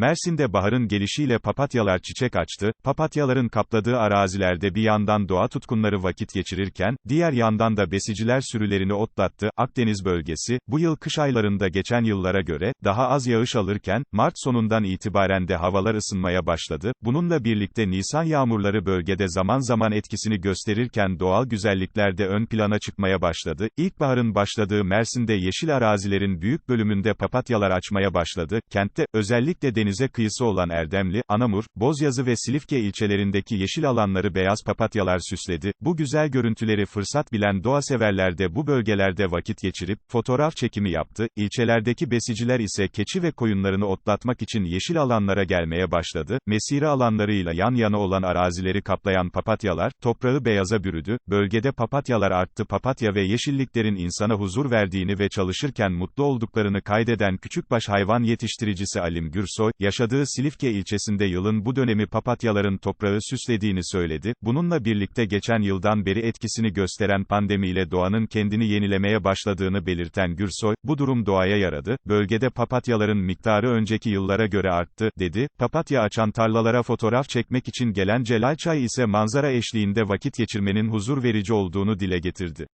Mersin'de baharın gelişiyle papatyalar çiçek açtı, papatyaların kapladığı arazilerde bir yandan doğa tutkunları vakit geçirirken, diğer yandan da besiciler sürülerini otlattı, Akdeniz bölgesi, bu yıl kış aylarında geçen yıllara göre, daha az yağış alırken, Mart sonundan itibaren de havalar ısınmaya başladı, bununla birlikte Nisan yağmurları bölgede zaman zaman etkisini gösterirken doğal güzellikler de ön plana çıkmaya başladı, İlkbaharın başladığı Mersin'de yeşil arazilerin büyük bölümünde papatyalar açmaya başladı, kentte, özellikle denize kıyısı olan Erdemli, Anamur, Bozyazı ve Silifke ilçelerindeki yeşil alanları beyaz papatyalar süsledi, bu güzel görüntüleri fırsat bilen doğa severler de bu bölgelerde vakit geçirip, fotoğraf çekimi yaptı, ilçelerdeki besiciler ise keçi ve koyunlarını otlatmak için yeşil alanlara gelmeye başladı, mesire alanlarıyla yan yana olan arazileri kaplayan papatyalar, toprağı beyaza bürüdü, bölgede papatyalar arttı. Papatya ve yeşilliklerin insana huzur verdiğini ve çalışırken mutlu olduklarını kaydeden küçükbaş hayvan yetiştiricisi Alim Gürsoy, yaşadığı Silifke ilçesinde yılın bu dönemi papatyaların toprağı süslediğini söyledi, bununla birlikte geçen yıldan beri etkisini gösteren pandemiyle doğanın kendini yenilemeye başladığını belirten Gürsoy, bu durum doğaya yaradı, bölgede papatyaların miktarı önceki yıllara göre arttı, dedi, papatya açan tarlalara fotoğraf çekmek için gelen Celal Çay ise manzara eşliğinde vakit geçirmenin huzur verici olduğunu dile getirdi.